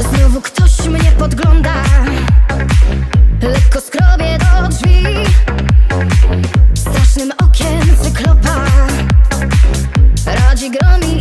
Znowu ktoś mnie podgląda. Lekko skrobię do drzwi. Strasznym okiem cyklopa. Radzi gromi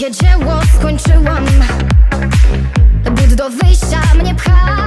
Wielkie dzieło skończyłam. But do wyjścia mnie pcha.